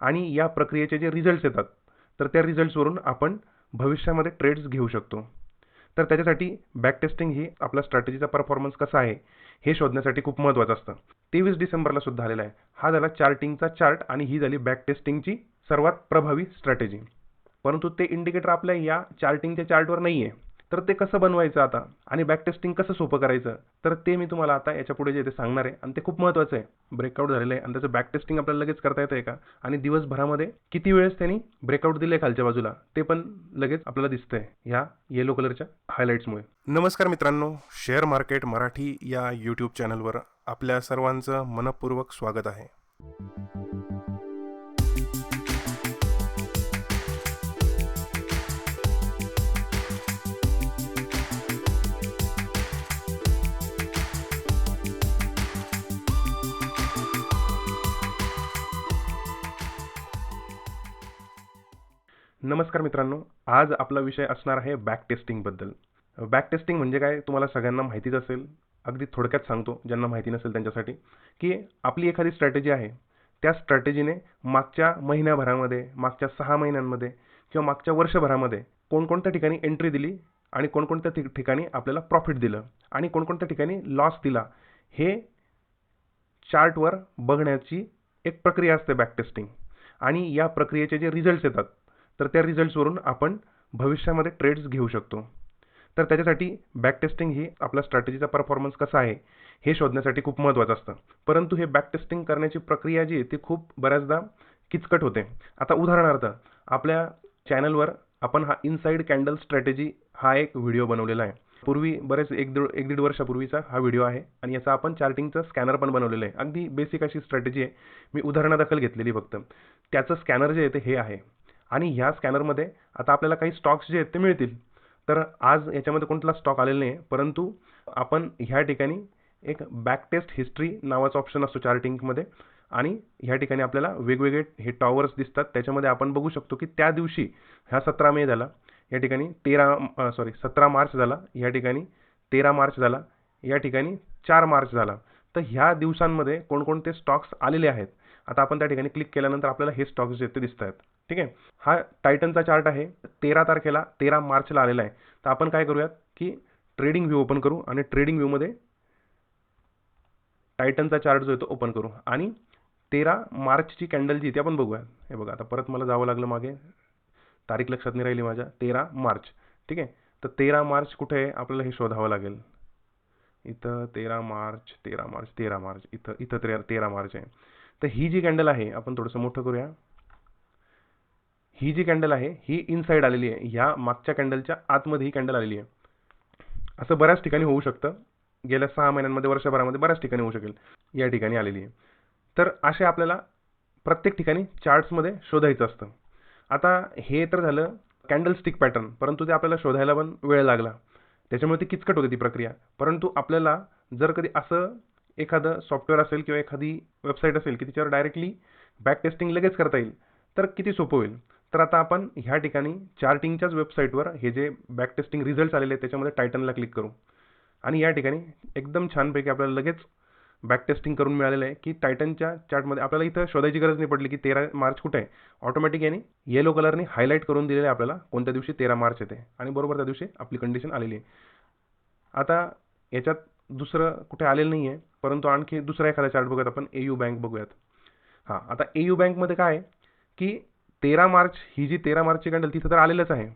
आणि या प्रक्रियेचे जे रिझल्ट्स येतात तर त्या रिझल्ट्सवरून आपण भविष्यामध्ये ट्रेड्स घेऊ शकतो. तर त्याच्यासाठी बॅक टेस्टिंग ही आपला स्ट्रॅटेजीचा परफॉर्मन्स कसा आहे हे शोधण्यासाठी खूप महत्त्वाचं असतं. तेवीस डिसेंबरला सुद्धा आलेला आहे. हा झाला चार्टिंगचा चार्ट आणि ही झाली बॅक टेस्टिंगची सर्वात प्रभावी स्ट्रॅटेजी परंतु ते इंडिकेटर आपल्या या चार्टिंगच्या चार्टवर नाही आहे तर ते कसं बनवायचं आता? आणि बॅक टेस्टिंग कसं सोपं करायचं? तर ते मी तुम्हाला आता याच्यापुढे जे ते सांगणार आहे आणि ते खूप महत्त्वाचं आहे. ब्रेकआउट झालेलं आहे आणि त्याचं बॅक टेस्टिंग आपल्याला लगेच करता येतं का? आणि दिवसभरामध्ये किती वेळेस त्यांनी ब्रेकआउट दिले खालच्या बाजूला? ते पण लगेच आपल्याला दिसतंय ह्या येलो कलरच्या हायलाईट्समुळे नमस्कार मित्रांनो शेअर मार्केट मराठी या यूट्यूब चॅनलवर आपल्या सर्वांचं मनपूर्वक स्वागत आहे. नमस्कार मित्रांनो आज आपला विषय असणार आहे बॅक टेस्टिंगबद्दल बॅक टेस्टिंग म्हणजे काय तुम्हाला सगळ्यांना माहितीच असेल. अगदी थोडक्यात सांगतो ज्यांना माहिती नसेल त्यांच्यासाठी की आपली एखादी स्ट्रॅटेजी आहे. त्या स्ट्रॅटेजीने मागच्या महिन्याभरामध्ये मागच्या सहा महिन्यांमध्ये किंवा मागच्या वर्षभरामध्ये कोणकोणत्या ठिकाणी एंट्री दिली आणि कोणकोणत्या ठिकाणी आपल्याला प्रॉफिट दिलं आणि कोणकोणत्या ठिकाणी लॉस दिला हे चार्टवर बघण्याची एक प्रक्रिया असते बॅक टेस्टिंग आणि या प्रक्रियेचे जे रिझल्ट्स येतात तर त्या रिझल्ट्सवरून आपण भविष्यामध्ये ट्रेड्स घेऊ शकतो. तर त्याच्यासाठी बॅक टेस्टिंग ही आपला स्ट्रॅटेजीचा परफॉर्मन्स कसा आहे हे शोधण्यासाठी खूप महत्त्वाचं असतं. परंतु हे बॅक टेस्टिंग करण्याची प्रक्रिया जी आहे ती खूप बऱ्याचदा किचकट होते. आता उदाहरणार्थ आपल्या चॅनलवर आपण हा इनसाईड कॅन्डल स्ट्रॅटेजी हा एक व्हिडिओ बनवलेला आहे. पूर्वी बरेच एक दीड एक दीड वर्षापूर्वीचा हा व्हिडिओ आहे आणि याचा आपण चार्टिंगचं स्कॅनर पण बनवलेलं आहे. अगदी बेसिक अशी स्ट्रॅटेजी आहे. मी उदाहरणादाखल घेतलेली फक्त. त्याचं स्कॅनर जे आहे ते हे आहे. आणि ह्या स्कॅनरमध्ये आता आपल्याला काही स्टॉक्स जे आहेत ते मिळतील. तर आज याच्यामध्ये कोणताला स्टॉक आलेला नाही परंतु आपण ह्या ठिकाणी एक बॅक टेस्ट हिस्ट्री नावाचा ऑप्शन असतो चार्टिंगमध्ये आणि ह्या ठिकाणी आपल्याला वेगवेगळे हे टॉवर्स दिसतात. त्याच्यामध्ये आपण बघू शकतो की त्या दिवशी ह्या सतरा मे झाला या ठिकाणी तेरा सॉरी सतरा मार्च झाला या ठिकाणी तेरा मार्च झाला या ठिकाणी चार मार्च झाला. तर ह्या दिवसांमध्ये कोणकोणते स्टॉक्स आलेले आहेत? आता आपण त्या ठिकाणी क्लिक केल्यानंतर आपल्याला हे स्टॉक्स जे ते दिसत आहेत ठीक आहे? हा टायटनचा चार्ट आहे. तेरा तारखेला तेरा मार्चला आलेला आहे. तर आपण काय करूयात की ट्रेडिंग व्ह्यू ओपन करू आणि ट्रेडिंग व्ह्यूमध्ये टायटनचा चार्ट जो आहे तो ओपन करू. आणि तेरा मार्चची कॅन्डल जी ती आपण बघूया हे बघा आता परत मला जावं लागलं मागे. तारीख लक्षात नाही राहिली माझ्या. तेरा मार्च. ठीक आहे? तर तेरा मार्च कुठे आहे? आपल्याला हे शोधावं लागेल. इथं तेरा मार्च तेरा मार्च तेरा मार्च. इथं इथं तेरा तेरा मार्च आहे. तर ही जी कॅन्डल आहे आपण थोडंसं मोठं करूया. ही जी कॅन्डल आहे ही इनसाईड आलेली आहे. ह्या मागच्या कॅन्डलच्या आतमध्ये ही कॅन्डल आलेली आहे. असं बऱ्याच ठिकाणी होऊ शकतं. गेल्या सहा महिन्यांमध्ये वर्षभरामध्ये बऱ्याच ठिकाणी होऊ शकेल. या ठिकाणी आलेली आहे. तर असे आपल्याला प्रत्येक ठिकाणी चार्ट्समध्ये शोधायचं असतं. आता हे तर झालं कॅन्डलस्टिक पॅटर्न परंतु ते आपल्याला शोधायला पण वेळ लागला. त्याच्यामुळे ती किचकट होती ती प्रक्रिया. परंतु आपल्याला जर कधी असं एखादं सॉफ्टवेअर असेल किंवा एखादी वेबसाईट असेल की तिच्यावर डायरेक्टली बॅक टेस्टिंग लगेच करता येईल तर किती सोपं होईल? तर आता आपण ह्या ठिकाणी चार्टिंगच्याच वेबसाईटवर हे जे बॅक टेस्टिंग रिझल्ट्स आलेले आहेत त्याच्यामध्ये टायटनला क्लिक करू. आणि या ठिकाणी एकदम छानपैकी आपल्याला लगेच बॅक टेस्टिंग करून मिळालेलं आहे की टायटनच्या चार्टमध्ये आपल्याला इथं शोधायची गरज नाही पडली की तेरा मार्च कुठे आहे. ऑटोमॅटिक याने येलो कलरने हायलाईट करून दिलेलं आहे आपल्याला कोणत्या दिवशी तेरा मार्च येते. आणि बरोबर त्या दिवशी आपली कंडिशन आलेली आहे. आता याच्यात दुसरं कुठे आलेलं नाही आहे परंतु आणखी दुसरा एखादा चार्ट बघूयात आपण. ए यू बँक बघूयात. हां आता ए यू बँकमध्ये काय आहे की तेरा मार्च ही जी तेरा मार्चची कॅन्डल तिथं तर आलेलंच आहे.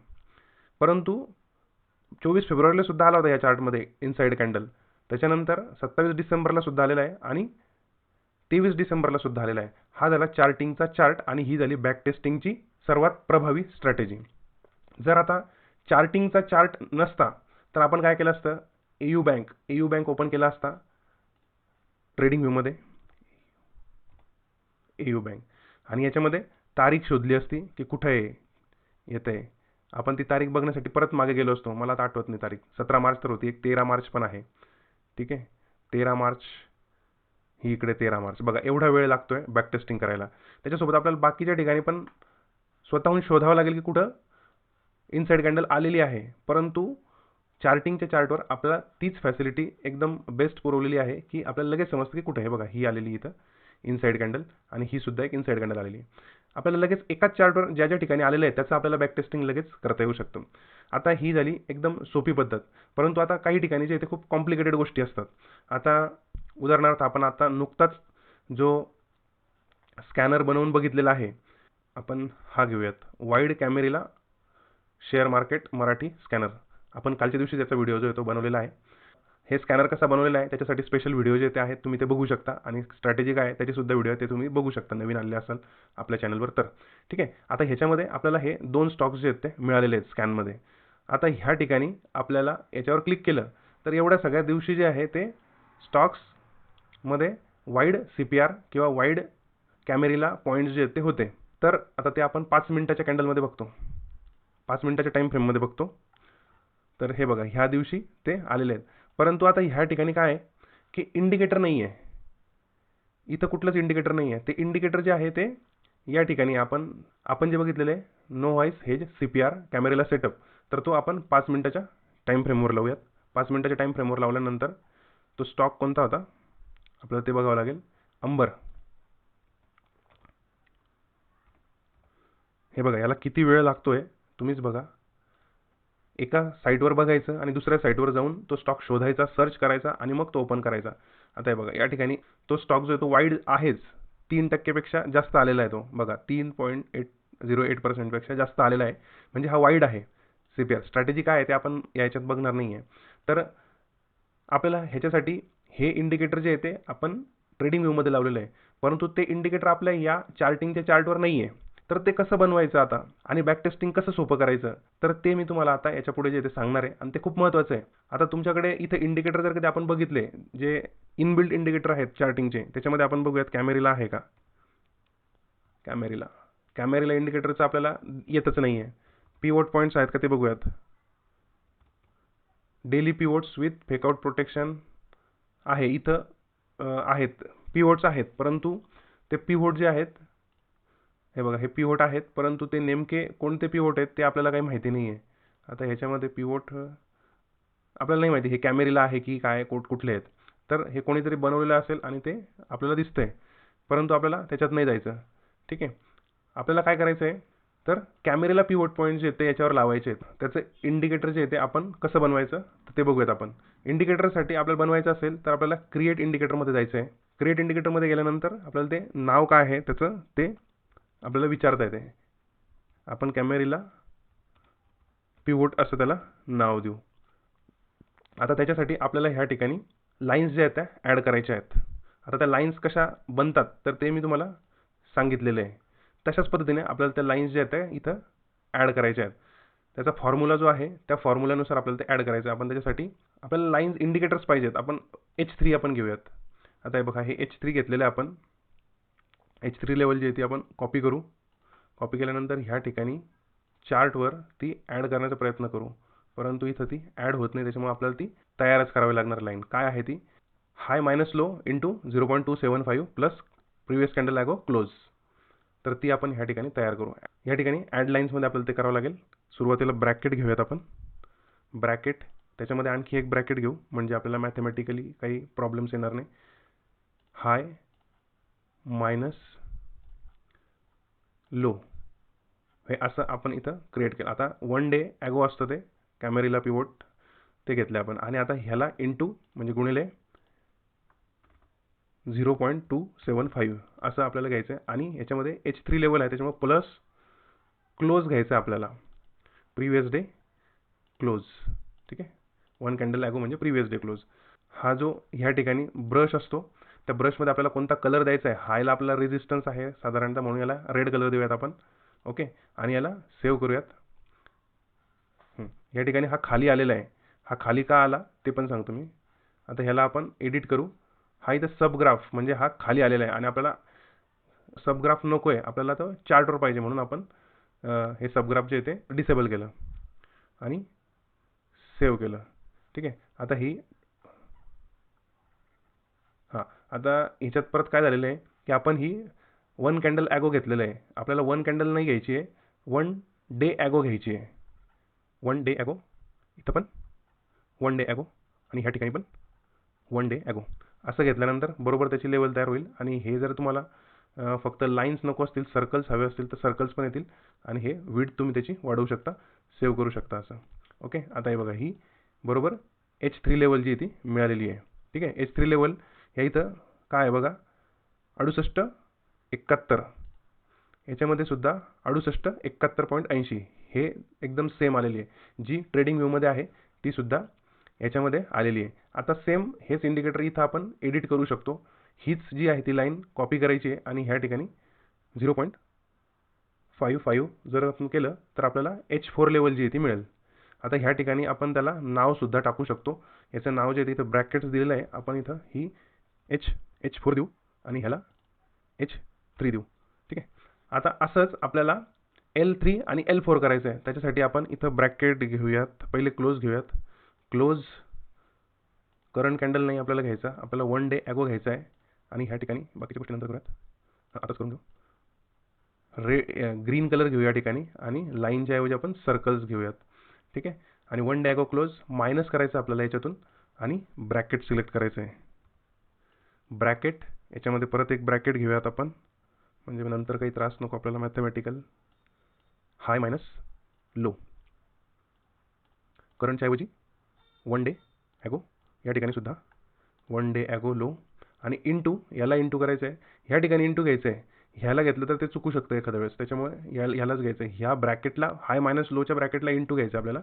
परंतु चोवीस फेब्रुवारीला सुद्धा आला होता या चार्टमध्ये इनसाईड कॅन्डल. त्याच्यानंतर सत्तावीस डिसेंबरला सुद्धा आलेला आहे आणि तेवीस डिसेंबरला सुद्धा आलेला आहे. हा झाला चार्टिंगचा चार्ट आणि ही झाली बॅक टेस्टिंगची सर्वात प्रभावी स्ट्रॅटेजी. जर आता चार्टिंगचा चार्ट नसता तर आपण काय केलं असतं? A U bank A U bank open केला असता ट्रेडिंग व्ह्यूमध्ये. A U bank. आणि याच्यामध्ये तारीख शोधली असती की कुठं आहे येतं. आहे आपण ती तारीख बघण्यासाठी परत मागे गेलो असतो. मला आता आठवत नाही तारीख. सतरा मार्च तर होती. एक तेरा मार्च पण आहे. ठीक आहे? तेरा मार्च ही इकडे तेरा मार्च. बघा एवढा वेळ लागतो आहे बॅक टेस्टिंग करायला. त्याच्यासोबत आपल्याला बाकीच्या ठिकाणी पण स्वतःहून शोधावं लागेल की कुठं इनसाईड कॅन्डल आलेली आहे. परंतु चार्टिंगच्या चार्टवर आपल्याला तीच फॅसिलिटी एकदम बेस्ट पुरवलेली आहे की आपल्याला लगेच समजतं की कुठं आहे. बघा ही आलेली इथं इनसाइड कॅन्डल आणि ही सुद्धा एक इनसाईड कॅन्डल आलेली आहे. आपल्याला लगेच एकाच चार्टवर ज्या ज्या ठिकाणी आलेलं आहे त्याचं आपल्याला बॅक टेस्टिंग लगेच करता येऊ शकतं. आता ही झाली एकदम सोपी पद्धत. परंतु आता काही ठिकाणी जे इथे खूप कॉम्प्लिकेटेड गोष्टी असतात. आता उदाहरणार्थ आपण आता नुकताच जो स्कॅनर बनवून बघितलेला आहे आपण हा घेऊयात. Wide camarilla share market Marathi scanner आपण कालच्या दिवशी त्याचा व्हिडिओ जो आहे तो बनवलेला आहे. हे स्कॅनर कसा बनवलेला आहे त्याच्यासाठी स्पेशल व्हिडिओ जे ते आहेत तुम्ही ते बघू शकता. आणि स्ट्रॅटेजी काय आहे त्याचीसुद्धा व्हिडिओ आहे ते तुम्ही बघू शकता. नवीन आलेले असाल आपल्या चॅनलवर तर. ठीक आहे? आता ह्याच्यामध्ये आपल्याला हे दोन स्टॉक्स जे आहेत ते मिळालेले आहेत स्कॅनमध्ये आता ह्या ठिकाणी आपल्याला याच्यावर क्लिक केलं तर एवढ्या सगळ्या दिवशी जे आहे ते स्टॉक्समध्ये वाईड सी पी आर किंवा वाईड कॅमेरीला पॉईंट्स जे आहेत ते होते. तर आता ते आपण पाच मिनिटाच्या कॅन्डलमध्ये बघतो. पाच मिनिटाच्या टाईम फ्रेममध्ये बघतो. तर हे बघा ह्या दिवशी ते आलेले आहेत. परंतु आता ह्या ठिकाणी काय आहे की इंडिकेटर नाही आहे इथं कुठलंच इंडिकेटर नाही आहे ते इंडिकेटर जे आहे ते या ठिकाणी आपण आपण जे बघितलेलं आहे no voice has C P R कॅमेरेला setup तर तो आपण पाच मिनटाच्या टाईम फ्रेमवर लावूयात. पाच मिनटाच्या टाईम फ्रेमवर लावल्यानंतर तो स्टॉक कोणता होता? आपल्याला ते बघावं लागेल. अंबर. हे बघा याला किती वेळ लागतोय तुम्हीच बघा. एका साईटवर बघायचं आणि दुसऱ्या साईटवर जाऊन तो स्टॉक शोधायचा सर्च करायचा आणि मग तो ओपन करायचा. आता हे बघा या ठिकाणी तो स्टॉक जो आहे तो वाईड आहेच. तीन टक्केपेक्षा जास्त आलेला आहे तो. बघा तीन पॉईंट एट झिरो एट पर्सेंटपेक्षा जास्त आलेला आहे. म्हणजे हा वाईड आहे. सी पी आर स्ट्रॅटेजी काय आहे ते आपण याच्यात बघणार नाही आहे तर आपल्याला ह्याच्यासाठी हे इंडिकेटर जे आहे ते आपण ट्रेडिंग व्ह्यूमध्ये लावलेलं आहे. परंतु ते इंडिकेटर आपल्या या चार्टिंगच्या चार्टवर नाही आहे तर ते कसं बनवायचं आता? आणि बॅक टेस्टिंग कसं सोपं करायचं? तर ते मी तुम्हाला आता याच्यापुढे जे ते सांगणार आहे. आणि ते खूप महत्त्वाचं आहे. आता तुमच्याकडे इथे इंडिकेटर जर कधी आपण बघितले जे इनबिल्ट इंडिकेटर आहेत चार्टिंगचे त्याच्यामध्ये आपण बघूयात कॅमेरीला आहे का? कॅमेरीला कॅमेरीला इंडिकेटरचं आपल्याला येतच नाही आहे पिवोट पॉईंट्स आहेत का ते बघूयात. Daily pivots with fakeout protection आहे. इथं आहेत. पिवोट्स आहेत. परंतु ते पिवोट जे आहेत हे बघा हे पिवोट आहेत परंतु ते नेमके कोणते पिवोट आहेत ते आपल्याला काही माहिती नाही आहे आता ह्याच्यामध्ये पिवोट आपल्याला नाही माहिती हे कॅमेरीला आहे की काय कोट कुठले आहेत. तर हे कोणीतरी बनवलेलं असेल आणि ते आपल्याला दिसतंय परंतु आपल्याला त्याच्यात नाही जायचं. ठीक आहे? आपल्याला काय करायचं आहे तर कॅमेरेला पिवोट पॉईंट जे आहेत ते याच्यावर लावायचे आहेत. त्याचं इंडिकेटर जे आहे ते आपण कसं बनवायचं? तर ते बघूयात आपण. इंडिकेटरसाठी आपल्याला बनवायचं असेल तर आपल्याला क्रिएट इंडिकेटरमध्ये जायचं आहे क्रिएट इंडिकेटरमध्ये गेल्यानंतर आपल्याला ते नाव काय आहे त्याचं ते आपल्याला विचारता येते. आपण कॅमेरीला पिवोट असं त्याला नाव देऊ. आता त्याच्यासाठी आपल्याला ह्या ठिकाणी लाईन्स ज्या आहेत त्या ॲड करायच्या आहेत. आता त्या लाईन्स कशा बनतात तर ते मी तुम्हाला सांगितलेलं आहे. तशाच पद्धतीने आपल्याला त्या लाईन्स ज्या आहेत त्या इथं ॲड करायच्या आहेत. त्याचा फॉर्म्युला जो आहे त्या फॉर्म्युल्यानुसार आपल्याला ते ॲड करायचं आहे. आपण त्याच्यासाठी आपल्याला लाईन्स इंडिकेटर्स पाहिजेत. आपण एच थ्री आपण घेऊयात. आता हे बघा हे एच थ्री घेतलेलं आहे आपण. एच थ्री लेवल जी आहे ती आपण कॉपी करू. कॉपी केल्यानंतर ह्या ठिकाणी चार्टवर ती ॲड करण्याचा प्रयत्न करू. परंतु इथं ती ॲड होत नाही त्याच्यामुळे आपल्याला ती तयारच करावी लागणार लाईन काय आहे ती? High minus low into zero point two seven five plus previous candle ago close तर ती आपण ह्या ठिकाणी तयार करू. ह्या ठिकाणी ॲड लाईन्समध्ये आपल्याला ते करावं लागेल. सुरुवातीला ब्रॅकेट घेऊयात आपण. ब्रॅकेट त्याच्यामध्ये आणखी एक ब्रॅकेट घेऊ म्हणजे आपल्याला मॅथमॅटिकली काही प्रॉब्लेम्स येणार नाही. हाय मायनस लो हे असं आपण इथं क्रिएट केलं. आता वन डे ॲगो असतं ते कॅमेरीला पिवोट ते घेतले आपण. आणि आता ह्याला इंटू म्हणजे गुणिले zero point two seven five असं आपल्याला घ्यायचं आहे आणि याच्यामध्ये एच थ्री लेवल आहे त्याच्यामुळे प्लस क्लोज घ्यायचं आहे आपल्याला. प्रिवियस डे क्लोज ठीक आहे? वन कॅन्डल ॲगो म्हणजे प्रिवियस डे क्लोज हा जो ह्या ठिकाणी ब्रश असतो त्या ब्रशमध्ये आपल्याला कोणता कलर द्यायचा आहे हा याला आपला रेझिस्टन्स आहे साधारणतः म्हणून याला रेड कलर देऊयात आपण. ओके आणि याला सेव्ह करूयात. या ठिकाणी हा खाली आलेला आहे. हा खाली का आला ते पण सांगतो मी. आता ह्याला आपण एडिट करू. हा इथं सबग्राफ म्हणजे हा खाली आलेला आहे. आणि आपल्याला सबग्राफ नको आहे आपल्याला तर चार्टवर पाहिजे म्हणून आपण हे सबग्राफ जे ते डिसेबल केलं. आणि सेव्ह केलं. ठीक आहे? आता ही हां. आता ह्याच्यात परत काय झालेलं आहे की आपण ही वन कॅन्डल ॲगो घेतलेलं आहे. आपल्याला वन कॅन्डल नाही घ्यायची आहे. वन डे ॲगो घ्यायची आहे. वन डे ॲगो इथं पण. वन डे ॲगो आणि ह्या ठिकाणी पण. वन डे ॲगो असं घेतल्यानंतर बरोबर त्याची लेवल तयार होईल. आणि हे जर तुम्हाला फक्त लाईन्स नको असतील सर्कल्स हवे असतील तर सर्कल्स पण येतील. आणि हे विड तुम्ही त्याची वाढवू शकता सेव्ह करू शकता असं. ओके आता हे बघा ही बरोबर एच थ्री लेवल जी आहे ती मिळालेली आहे. ठीक आहे? एच थ्री लेवल ह्या इथं काय आहे बघा? अडुसष्ट एकाहत्तर. याच्यामध्ये सुद्धा अडुसष्ट एकाहत्तर पॉईंट ऐंशी. हे एकदम सेम आलेली आहे. जी ट्रेडिंग व्ह्यूमध्ये आहे ती सुद्धा याच्यामध्ये आलेली आहे. आता सेम हेच इंडिकेटर इथं आपण एडिट करू शकतो. हीच जी आहे ती लाईन कॉपी करायची आहे आणि ह्या ठिकाणी झिरो पॉईंट फाईव्ह फाईव्ह जर आपण केलं तर आपल्याला एच फोर लेवल जी आहे ती मिळेल. आता ह्या ठिकाणी आपण त्याला नावसुद्धा टाकू शकतो. याचं नाव जे आहे ते इथं ब्रॅकेट्स दिलेलं आहे. आपण इथं ही एच एच फोर देऊ आणि ह्याला एच थ्री देऊ. ठीक आहे? आता असंच आपल्याला एल थ्री आणि एल फोर करायचं आहे. त्याच्यासाठी आपण इथं ब्रॅकेट घेऊयात. पहिले क्लोज घेऊयात. क्लोज करंट कॅन्डल नाही आपल्याला घ्यायचा. आपल्याला वन डे ॲगो घ्यायचा आहे. आणि ह्या ठिकाणी बाकीच्या गोष्टी नंतर करूयात. आताच करून घेऊ. रे ग्रीन कलर घेऊ या ठिकाणी आणि लाईनच्या ऐवजी आपण सर्कल्स घेऊयात. ठीक आहे? आणि वन डॅगो क्लोज मायनस करायचं आपल्याला याच्यातून आणि ब्रॅकेट सिलेक्ट करायचं आहे. ब्रॅकेट. याच्यामध्ये परत एक ब्रॅकेट घेऊयात आपण. म्हणजे नंतर काही त्रास नको आपल्याला मॅथमॅटिकल हाय मायनस लो करंटच्या ऐवजी वन डे ॲगो या ठिकाणी सुद्धा वन डे ॲगो लो आणि इंटू याला इंटू करायचं आहे ह्या ठिकाणी इंटू घ्यायचं आहे ह्याला घेतलं तर ते चुकू शकतं एखाद्या वेळेस. त्याच्यामुळे या ह्यालाच घ्यायचं आहे ह्या ब्रॅकेटला हाय मायनस लोच्या ब्रॅकेटला इंटू घ्यायचं आहे आपल्याला.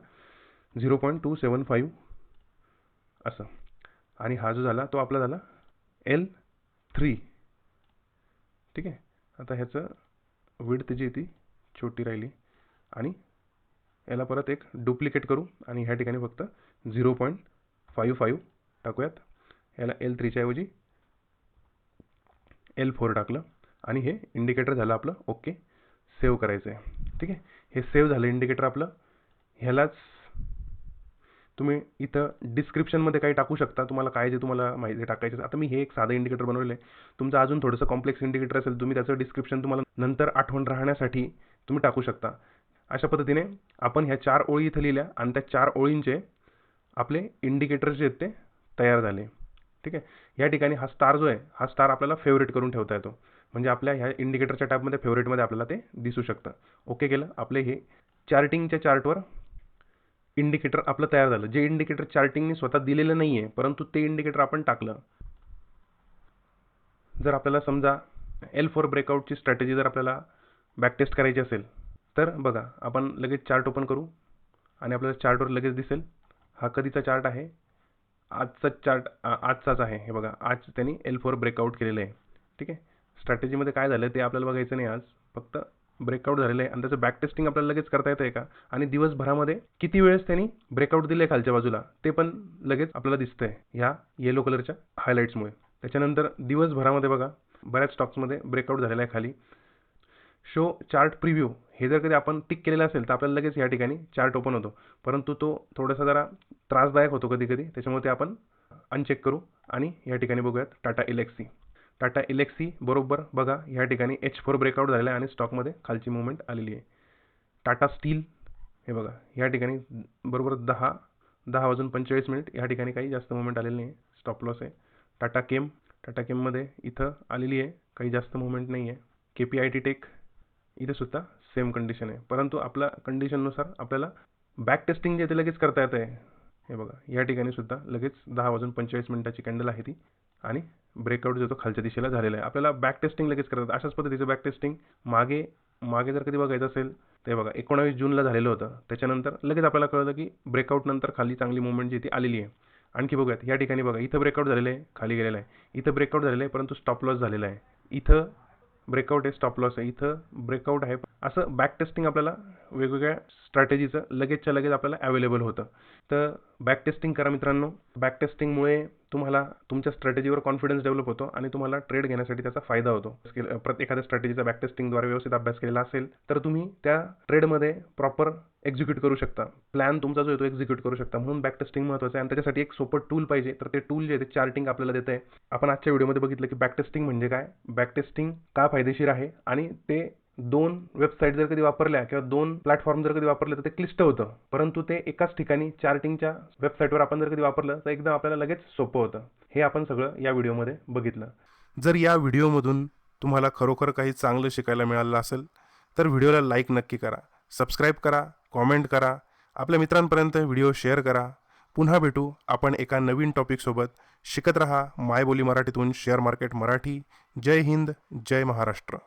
Zero point two seven five असं. आणि हा जो झाला तो आपला झाला एल थ्री. ठीक आहे? आता ह्याचं विड्थ जी ती छोटी राहिली. आणि याला परत एक डुप्लिकेट करू आणि ह्या ठिकाणी फक्त झिरो पॉईंट फाईव्ह फाईव्ह टाकूयात. याला एल थ्रीच्या ऐवजी एल फोर टाकलं आणि हे इंडिकेटर झालं आपलं ओके सेव्ह करायचं आहे ठीक आहे? हे सेव्ह झालं इंडिकेटर आपलं. ह्यालाच तुम्ही इथं डिस्क्रिप्शनमध्ये काही टाकू शकता. तुम्हाला काय जे तुम्हाला माहिती टाकायचं आता मी हे एक साधं इंडिकेटर बनवलेलं आहे. तुमचं अजून थोडंसं कॉम्प्लेक्स इंडिकेटर असेल तुम्ही त्याचं डिस्क्रिप्शन तुम्हाला नंतर आठवण राहण्यासाठी तुम्ही टाकू शकता. अशा पद्धतीने आपण ह्या चार ओळी इथं लिहिल्या आणि त्या चार ओळींचे आपले इंडिकेटर जे आहेत ते तयार झाले. ठीक आहे? या ठिकाणी हा स्टार जो आहे हा स्टार आपल्याला फेवरेट करून ठेवता येतो. म्हणजे आपल्या ह्या इंडिकेटरच्या टॅबमध्ये फेवरेटमध्ये आपल्याला ते दिसू शकतं. ओके केलं? आपले हे चार्टिंगच्या चार्टवर इंडिकेटर आपलं तयार झालं. जे इंडिकेटर चार्टिंगने स्वतः दिलेलं नाही आहे परंतु ते इंडिकेटर आपण टाकलं. जर आपल्याला समजा एल फोर ब्रेकआउटची स्ट्रॅटेजी जर आपल्याला बॅकटेस्ट करायची असेल तर बघा आपण लगेच चार्ट ओपन करू आणि आपल्याला चार्टवर लगेच दिसेल. हा कधीचा चार्ट आहे? आजचा चार्ट आजचाच आहे. हे बघा आज त्यांनी एल फोर ब्रेकआउट केलेलं आहे. ठीक आहे? स्ट्रॅटेजीमध्ये काय झालं ते आपल्याला बघायचं नाही आज. फक्त ब्रेकआउट झालेलं आहे. आणि त्याचं बॅक टेस्टिंग आपल्याला लगेच करता येतं आहे का? आणि दिवसभरामध्ये किती वेळेस त्यांनी ब्रेकआउट दिले खालच्या बाजूला? ते पण लगेच आपल्याला दिसतंय ह्या येलो कलरच्या हायलाईट्समुळे त्याच्यानंतर दिवसभरामध्ये बघा बऱ्याच स्टॉक्समध्ये ब्रेकआउट झालेला आहे खाली. शो चार्ट प्रिव्ह्यू हे जर कधी आपण टिक केलेलं असेल तर आपल्याला लगेच या ठिकाणी चार्ट ओपन होतो. परंतु तो थोडासा जरा त्रासदायक होतो कधी कधी त्याच्यामुळे ते आपण अनचेक करू आणि या ठिकाणी बघूयात टाटा इलेक्सी टाटा इलेक्सी बरोबर बघा या ठिकाणी एच फोर ब्रेकआउट झालेला आहे आणि स्टॉकमध्ये खालची मुवमेंट आलेली आहे. टाटा स्टील हे बघा या ठिकाणी बरोबर दहा दहा वाजून पंचेचाळीस मिनिट ह्या ठिकाणी काही जास्त मुवमेंट आलेली नाही. स्टॉप लॉस आहे. टाटा केम टाटा केममध्ये इथं आलेली आहे काही जास्त मुवमेंट नाही आहे K P I T tech इथे सुद्धा सेम कंडिशन आहे. परंतु आपल्या कंडिशननुसार आपल्याला बॅक टेस्टिंग जे आहे ते लगेच करता येतं आहे हे बघा या ठिकाणी सुद्धा लगेच दहा वाजून पंचेचाळीस मिनिटाची कॅन्डल आहे ती. आणि ब्रेकआउट जो तो खालच्या दिशेला झालेला आहे. आपल्याला बॅक टेस्टिंग लगेच करतात. अशाच पद्धतीचं बॅक टेस्टिंग मागे मागे जर कधी बघायचं असेल ते बघा एकोणावीस जूनला झालेलं होतं. त्याच्यानंतर लगेच आपल्याला कळलं की ब्रेकआउटनंतर खाली चांगली मुवमेंट जी ती आलेली आहे. आणखी बघूयात या ठिकाणी बघा इथं ब्रेकआउट झालेलं आहे खाली गेलेलं आहे. इथं ब्रेकआउट झालेलं आहे परंतु स्टॉप लॉस झालेला आहे. इथं ब्रेकआउट आहे स्टॉप लॉस आहे. इथं ब्रेकआउट आहे. असं बॅक टेस्टिंग आपल्याला वेगवेगळ्या स्ट्रॅटेजीचं लगेचच्या लगेच आपल्याला अवेलेबल होतं. तर बॅक टेस्टिंग करा मित्रांनो. बॅक टेस्टिंगमुळे तुम्हाला तुमच्या स्ट्रॅटेजीवर कॉन्फिडन्स डेव्हलप होतो आणि तुम्हाला ट्रेड घेण्यासाठी त्याचा फायदा होतो. प्रत्येक एखाद्या स्ट्रॅटेजीचा बॅक टेस्टिंगद्वारे व्यवस्थित अभ्यास केलेला असेल तर तुम्ही त्या ट्रेडमध्ये प्रॉपर एक्झिक्यूट करू शकता. प्लॅन तुमचा जो आहे तो एक्झिक्यूट करू शकता. म्हणून बॅक टेस्टिंग महत्त्वाचं आहे. आणि त्याच्यासाठी एक सोपं टूल पाहिजे. तर ते टूल जे आहे ते चार्टिंग आपल्याला देतं आहे आपण आजच्या व्हिडिओमध्ये बघितलं की बॅक टेस्टिंग म्हणजे काय? बॅक टेस्टिंग का फायदेशीर आहे? आणि ते दोन वेबसाईट जर कधी वापरल्या किंवा दोन प्लॅटफॉर्म जर कधी वापरले तर ते क्लिष्ट होतं. परंतु ते एकाच ठिकाणी चार्टिंगच्या वेबसाईटवर आपण जर कधी वापरलं तर एकदम आपल्याला लगेच सोपं होतं. हे आपण सगळं या व्हिडिओमध्ये बघितलं. जर या व्हिडिओमधून तुम्हाला खरोखर काही चांगलं शिकायला मिळालं असेल तर व्हिडिओला लाईक नक्की करा. सबस्क्राईब करा कॉमेंट करा. आपल्या मित्रांपर्यंत व्हिडिओ शेअर करा. पुन्हा भेटू. आपण एका नवीन टॉपिकसोबत शिकत रहा. मायबोली मराठीतून शेअर मार्केट मराठी. जय हिंद जय महाराष्ट्र.